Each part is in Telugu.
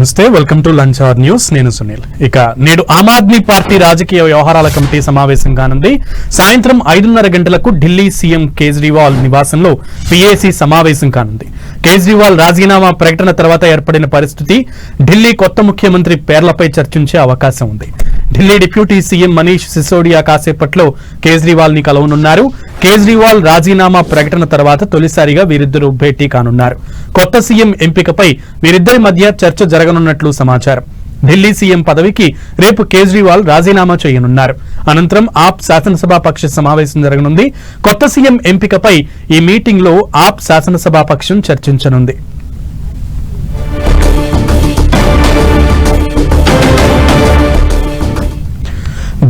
నమస్తే welcome to lunch hour news నేను సునీల్. ఇక నేడు ఆమ్ ఆద్మీ పార్టీ రాజకీయ వ్యవహారాల కమిటీ సమావేశం కానుంది. సాయంత్రం ఐదున్నర గంటలకు ఢిల్లీ సీఎం కేజ్రీవాల్ నివాసంలో పిఏసీ సమావేశం కానుంది. కేజ్రీవాల్ రాజీనామా ప్రకటన తర్వాత ఏర్పడిన పరిస్థితి ఢిల్లీ కొత్త ముఖ్యమంత్రి పేర్లపై చర్చించే అవకాశం ఉంది. ఢిల్లీ డిప్యూటీ సీఎం మనీష్ సిసోడియా కాసేపట్లో కేజ్రీవాల్ని కలవనున్నారు. కేజ్రీవాల్ రాజీనామా ప్రకటన తర్వాత తొలిసారిగా వీరిద్దరూ భేటీ కానున్నారు. కొత్త సీఎం ఎంపికపై వీరిద్దరి మధ్య చర్చ జరగనున్నట్లు సమాచారం. ఢిల్లీ సీఎం పదవికి రేపు కేజ్రీవాల్ రాజీనామా చేయనున్నారు. అనంతరం ఆప్ శాసనసభా పక్ష సమావేశం జరగనుంది. కొత్త సీఎం ఎంపికపై ఈ మీటింగ్లో ఆప్ శాసనసభా పక్షం చర్చించనుంది.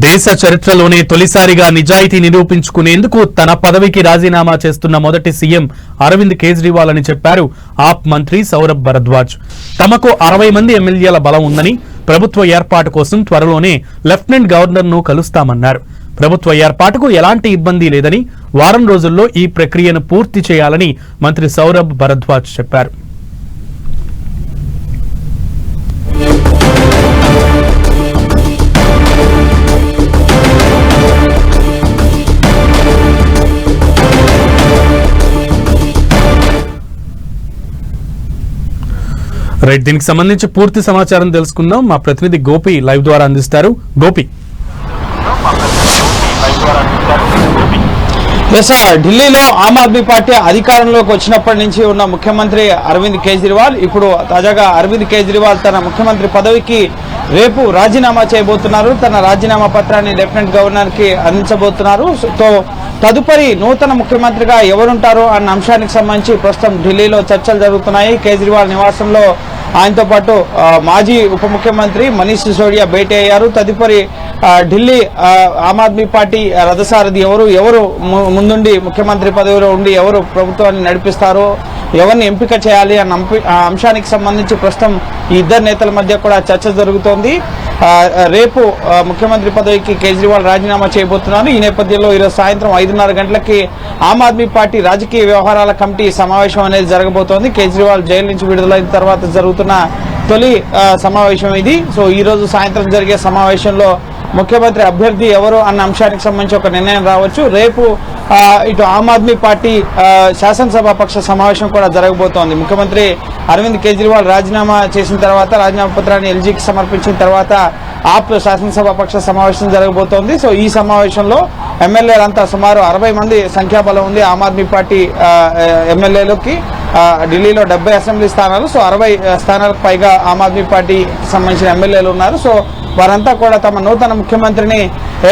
దేశ చరిత్రలోనే తొలిసారిగా నిజాయితీ నిరూపించుకునేందుకు తన పదవికి రాజీనామా చేస్తున్న మొదటి సీఎం అరవింద్ కేజ్రీవాల్ అని చెప్పారు ఆప్ మంత్రి సౌరభ్ భరద్వాజ్. తమకు అరవై మంది ఎమ్మెల్యేల బలం ఉందని ప్రభుత్వ ఏర్పాటు కోసం త్వరలోనే లెఫ్టినెంట్ గవర్నర్ను కలుస్తామన్నారు. ప్రభుత్వ ఏర్పాటుకు ఎలాంటి ఇబ్బంది లేదని వారం రోజుల్లో ఈ ప్రక్రియను పూర్తి చేయాలని మంత్రి సౌరభ్ భరద్వాజ్ చెప్పారు. రైట్ దీనికి సంబంధించి పూర్తి సమాచారం తెలుసుకుందాం. మా ప్రతినిధి గోపి లైవ్ ద్వారా అందిస్తారు. గోపి. ఎస్ సార్ ఢిల్లీలో ఆమ్ ఆద్మీ పార్టీ అధికారంలోకి వచ్చినప్పటి నుంచి ఉన్న ముఖ్యమంత్రి అరవింద్ కేజ్రీవాల్ ఇప్పుడు తాజాగా అరవింద్ కేజ్రీవాల్ తన ముఖ్యమంత్రి పదవికి రేపు రాజీనామా చేయబోతున్నారు. తన రాజీనామా పత్రాన్ని లెఫ్టినెంట్ గవర్నర్కి అందించబోతున్నారు. సో తదుపరి నూతన ముఖ్యమంత్రిగా ఎవరుంటారు అన్న అంశానికి సంబంధించి ప్రస్తుతం ఢిల్లీలో చర్చలు జరుగుతున్నాయి. కేజ్రీవాల్ నివాసంలో ఆయనతో పాటు మాజీ ఉప ముఖ్యమంత్రి మనీష్ సిసోడియా భేటీ అయ్యారు. తదుపరి ఢిల్లీ ఆమ్ ఆద్మీ పార్టీ రథసారథి ఎవరు? ఎవరు ము- ముందుండి ముఖ్యమంత్రి పదవిలో ఉండి ఎవరు ప్రభుత్వాన్ని నడిపిస్తారో ఎవరిని ఎంపిక చేయాలి అన్న అంశానికి సంబంధించి ప్రస్తుతం ఈ ఇద్దరు నేతల మధ్య కూడా చర్చ జరుగుతోంది. రేపు ముఖ్యమంత్రి పదవికి కేజ్రీవాల్ రాజీనామా చేయబోతున్నారు. ఈ నేపథ్యంలో ఈరోజు సాయంత్రం ఐదున్నర గంటలకి ఆమ్ ఆద్మీ పార్టీ రాజకీయ వ్యవహారాల కమిటీ సమావేశం అనేది జరగబోతోంది. కేజ్రీవాల్ జైలు నుంచి విడుదలైన తర్వాత జరుగుతున్న తొలి సమావేశం ఇది. సో ఈ రోజు సాయంత్రం జరిగే సమావేశంలో ముఖ్యమంత్రి అభ్యర్థి ఎవరు అన్న అంశానికి సంబంధించి ఒక నిర్ణయం రావచ్చు. రేపు ఇటు ఆమ్ ఆద్మీ పార్టీ శాసనసభ పక్ష సమావేశం కూడా జరగబోతోంది. ముఖ్యమంత్రి అరవింద్ కేజ్రీవాల్ రాజీనామా చేసిన తర్వాత రాజీనామా పత్రాన్ని ఎల్జీకి సమర్పించిన తర్వాత ఆప్ శాసనసభ పక్ష సమావేశం జరగబోతోంది. సో ఈ సమావేశంలో ఎమ్మెల్యేలంతా సుమారు అరవై మంది సంఖ్యాబలం ఉంది ఆమ్ ఆద్మీ పార్టీ ఎమ్మెల్యేలకి ఢిల్లీలో డెబ్బై అసెంబ్లీ స్థానాలు సో అరవై స్థానాలకు పైగా ఆమ్ ఆద్మీ పార్టీకి సంబంధించిన ఎమ్మెల్యేలు ఉన్నారు. సో వారంతా కూడా తమ నూతన ముఖ్యమంత్రిని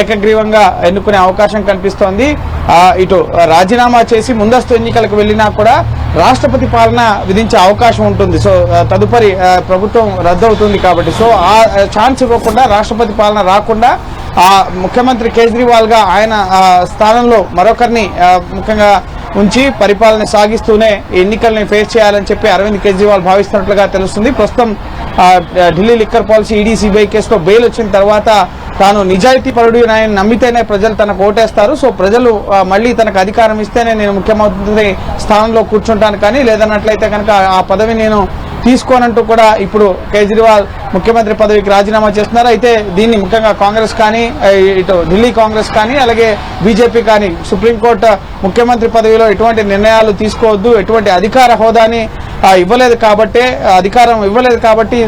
ఏకగ్రీవంగా ఎన్నుకునే అవకాశం కనిపిస్తోంది ఇటు రాజీనామా చేసి ముందస్తు ఎన్నికలకు వెళ్ళినా కూడా రాష్ట్రపతి పాలన విధించే అవకాశం ఉంటుంది. సో తదుపరి ప్రభుత్వం రద్దవుతుంది కాబట్టి. సో ఆ ఛాన్స్ ఇవ్వకుండా రాష్ట్రపతి పాలన రాకుండా ఆ ముఖ్యమంత్రి కేజ్రీవాల్గా ఆయన స్థానంలో మరొకరిని ముఖ్యంగా ఉంచి పరిపాలన సాగిస్తూనే ఎన్నికల్ని ఫేస్ చేయాలని చెప్పి అరవింద్ కేజ్రీవాల్ భావిస్తున్నట్లుగా తెలుస్తుంది. ప్రస్తుతం Delhi liquor policy ED CBI కేసులో బెయిల్ వచ్చిన తర్వాత తాను నిజాయితీ పరుడు ఆయన నమ్మితేనే ప్రజలు తనకు ఓటేస్తారు. సో ప్రజలు మళ్ళీ తనకు అధికారం ఇస్తేనే నేను ముఖ్యమంత్రి స్థానంలో కూర్చుంటాను కానీ లేదన్నట్లయితే కనుక ఆ పదవి నేను తీసుకోనంటూ కూడా ఇప్పుడు కేజ్రీవాల్ ముఖ్యమంత్రి పదవికి రాజీనామా చేస్తున్నారు? అయితే దీన్ని ముఖ్యంగా కాంగ్రెస్ కానీ ఇటు ఢిల్లీ కాంగ్రెస్ కానీ అలాగే బీజేపీ కానీ సుప్రీంకోర్టు ముఖ్యమంత్రి పదవిలో ఎటువంటి నిర్ణయాలు తీసుకోవద్దు ఎటువంటి అధికార హోదాని ఇవ్వలేదు కాబట్టి అధికారం ఇవ్వలేదు కాబట్టి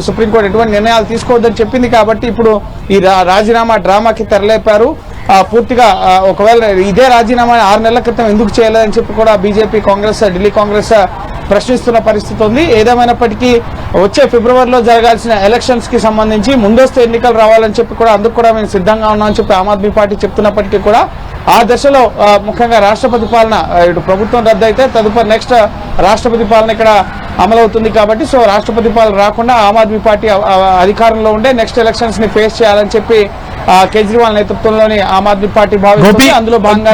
సుప్రీంకోర్టు ఎటువంటి నిర్ణయాలు తీసుకోవద్దని చెప్పింది కాబట్టి ఇప్పుడు ఈ రా- రాజీనామా డ్రామాకి తెరలేపారు. ఆ, పూర్తిగా ఒకవేళ ఇదే రాజీనామా ఆరు నెలల క్రితం ఎందుకు చేయలేదని చెప్పి కూడా బీజేపీ కాంగ్రెస్ ఢిల్లీ కాంగ్రెస్ ప్రశ్నిస్తున్న పరిస్థితి ఉంది. ఏదేమైనప్పటికీ వచ్చే ఫిబ్రవరిలో జరగాల్సిన ఎలక్షన్స్కి సంబంధించి ముందస్తు ఎన్నికలు రావాలని చెప్పి కూడా అందుకు కూడా మేము సిద్ధంగా ఉన్నామని చెప్పి ఆమ్ ఆద్మీ పార్టీ చెప్తున్నప్పటికీ కూడా ఆ దశలో ముఖ్యంగా రాష్ట్రపతి పాలన ఇటు ప్రభుత్వం రద్దు అయితే తదుపరి నెక్స్ట్ రాష్ట్రపతి పాలన ఇక్కడ అమలవుతుంది కాబట్టి సో రాష్ట్రపతి పాలన రాకుండా ఆమ్ ఆద్మీ పార్టీ అధికారంలో ఉండే నెక్స్ట్ ఎలక్షన్స్ని ఫేస్ చేయాలని చెప్పి కేజ్రీవాల్ నేతృత్వంలోని ఆమ్ ఆద్మీ పార్టీ భావిస్తుంది. అందులో భాగంగా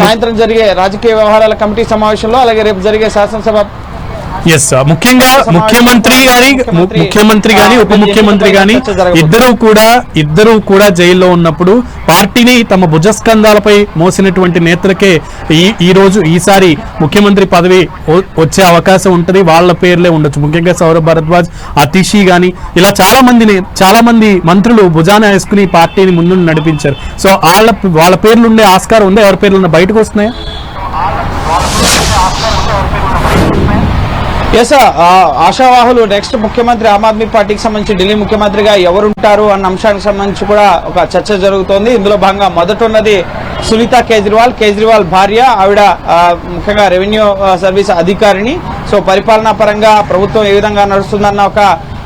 సాయంత్రం జరిగే రాజకీయ వ్యవహారాల కమిటీ సమావేశంలో అలాగే రేపు జరిగే శాసనసభ ఎస్ ముఖ్యంగా ముఖ్యమంత్రి గాని ముఖ్యమంత్రి గాని ఉప ముఖ్యమంత్రి గాని ఇద్దరు కూడా ఇద్దరు కూడా జైల్లో ఉన్నప్పుడు పార్టీని తమ భుజస్కంధాలపై మోసినటువంటి నేతలకే ఈ ఈ రోజు ఈసారి ముఖ్యమంత్రి పదవి వచ్చే అవకాశం ఉంటది. వాళ్ళ పేర్లే ఉండొచ్చు. ముఖ్యంగా సౌరభ్ భరద్వాజ్ అతిషి గాని ఇలా చాలా మందిని చాలా మంది మంత్రులు భుజాన వేసుకుని పార్టీని ముందు నడిపించారు. సో వాళ్ళ వాళ్ళ పేర్లు ఉండే ఆస్కారం ఉందా? ఎవరి పేర్లు ఉన్నా బయటకు వస్తున్నాయా? ఎస్ ఆశావాహులు నెక్స్ట్ ముఖ్యమంత్రి ఆమ్ ఆద్మీ పార్టీకి సంబంధించి ఢిల్లీ ముఖ్యమంత్రిగా ఎవరుంటారు అన్న అంశానికి సంబంధించి కూడా ఒక చర్చ జరుగుతోంది. ఇందులో భాగంగా మొదట ఉన్నది సునీత కేజ్రీవాల్. కేజ్రీవాల్ భార్య ఆవిడ ముఖ్యంగా రెవెన్యూ సర్వీస్ అధికారిని. సో పరిపాలనా పరంగా ప్రభుత్వం ఏ విధంగా నడుస్తుందన్న ఒక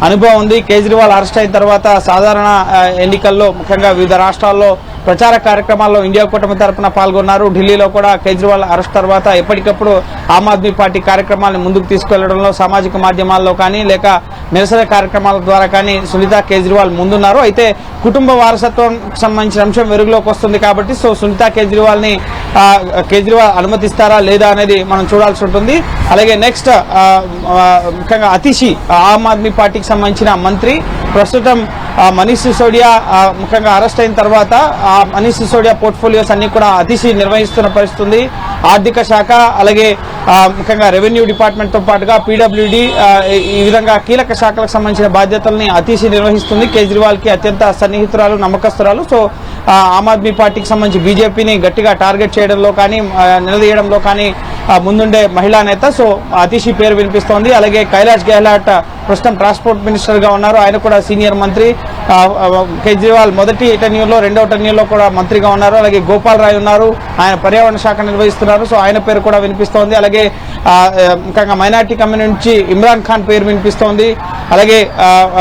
అనుభవం ఉంది. కేజ్రీవాల్ అరెస్ట్ అయిన తర్వాత సాధారణ ఎన్నికల్లో ముఖ్యంగా వివిధ రాష్ట్రాల్లో ప్రచార కార్యక్రమాల్లో ఇండియా కూటమి తరపున పాల్గొన్నారు. ఢిల్లీలో కూడా కేజ్రీవాల్ అరెస్ట్ తర్వాత ఎప్పటికప్పుడు ఆమ్ ఆద్మీ పార్టీ కార్యక్రమాలను ముందుకు తీసుకెళ్ళడంలో సామాజిక మాధ్యమాల్లో కానీ లేక నిరసన కార్యక్రమాల ద్వారా కానీ సునీత కేజ్రీవాల్ ముందున్నారు. అయితే కుటుంబ వారసత్వం సంబంధించిన అంశం వెలుగులోకి వస్తుంది కాబట్టి సో సునీత కేజ్రీవాల్ని కేజ్రీవాల్ అనుమతిస్తారా లేదా అనేది మనం చూడాల్సి ఉంటుంది. అలాగే నెక్స్ట్ ముఖ్యంగా అతిషి ఆమ్ ఆద్మీ పార్టీకి సంబంధించిన మంత్రి ప్రస్తుతం మనీష్ సిసోడియా ముఖ్యంగా అరెస్ట్ అయిన తర్వాత ఆ మనీష్ సిసోడియా పోర్ట్ఫోలియోస్ అన్ని కూడా అతిశి నిర్వహిస్తున్న పరిస్థితుంది. ఆర్థిక శాఖ అలాగే ముఖ్యంగా రెవెన్యూ డిపార్ట్మెంట్తో పాటుగా పీడబ్ల్యూడి ఈ విధంగా కీలక శాఖలకు సంబంధించిన బాధ్యతల్ని అతిశి నిర్వహిస్తుంది. కేజ్రీవాల్కి అత్యంత సన్నిహితురాలు నమ్మకస్తురాలు. సో ఆమ్ ఆద్మీ పార్టీకి సంబంధించి బీజేపీని గట్టిగా టార్గెట్ చేయడంలో కానీ నిలదీయడంలో కానీ ముందుండే మహిళా నేత సో అతిషి పేరు వినిపిస్తోంది. అలాగే కైలాష్ గెహ్లాట్ ప్రస్తుతం ట్రాన్స్పోర్ట్ మినిస్టర్గా ఉన్నారు. ఆయన కూడా సీనియర్ మంత్రి. కేజ్రీవాల్ మొదటి టెన్యూర్లో రెండవ టెన్యూర్లో కూడా మంత్రిగా ఉన్నారు. అలాగే గోపాల్ రాయ్ ఉన్నారు. ఆయన పర్యావరణ శాఖ నిర్వహిస్తున్నారు. సో ఆయన పేరు కూడా వినిపిస్తోంది. అలాగే ముఖ్యంగా మైనార్టీ కమ్యూనిటీ నుంచి ఇమ్రాన్ ఖాన్ పేరు వినిపిస్తోంది. అలాగే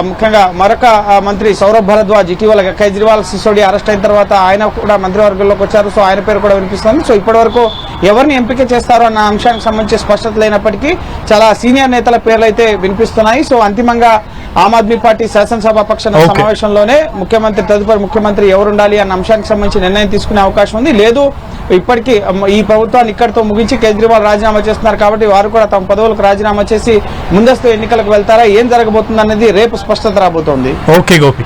ముఖ్యంగా మరొక మంత్రి సౌరభ్ భరద్వాజ్ ఇటీవల కేజ్రీవాల్ సిసోడి అరెస్ట్ అయిన తర్వాత ఆయన కూడా మంత్రివర్గంలోకి వచ్చారు. సో ఆయన పేరు కూడా వినిపిస్తోంది. సో ఇప్పటి వరకు ఎవరిని ఎంపిక చేస్తారో అన్న అంశానికి సంబంధించి స్పష్టత లేనప్పటికీ చాలా సీనియర్ నేతల పేర్లు అయితే వినిపిస్తున్నాయి. సో అంతిమంగా ఆమ్ ఆద్మీ పార్టీ శాసనసభ పక్ష. సమావేశంలోనే ముఖ్యమంత్రి తదుపరి ముఖ్యమంత్రి ఎవరు ఉండాలి అన్న అంశానికి సంబంధించి నిర్ణయం తీసుకునే అవకాశం ఉంది. లేదు ఇప్పటికీ ఈ ప్రభుత్వాన్ని ఇక్కడితో ముగించి కేజ్రీవాల్ రాజీనామా చేస్తున్నారు కాబట్టి వారు కూడా తమ పదవులకు రాజీనామా చేసి ముందస్తు ఎన్నికలకు వెళ్తారా? ఏం జరగబోతుంది అనేది రేపు స్పష్టత రాబోతోంది. ఓకే గోపి.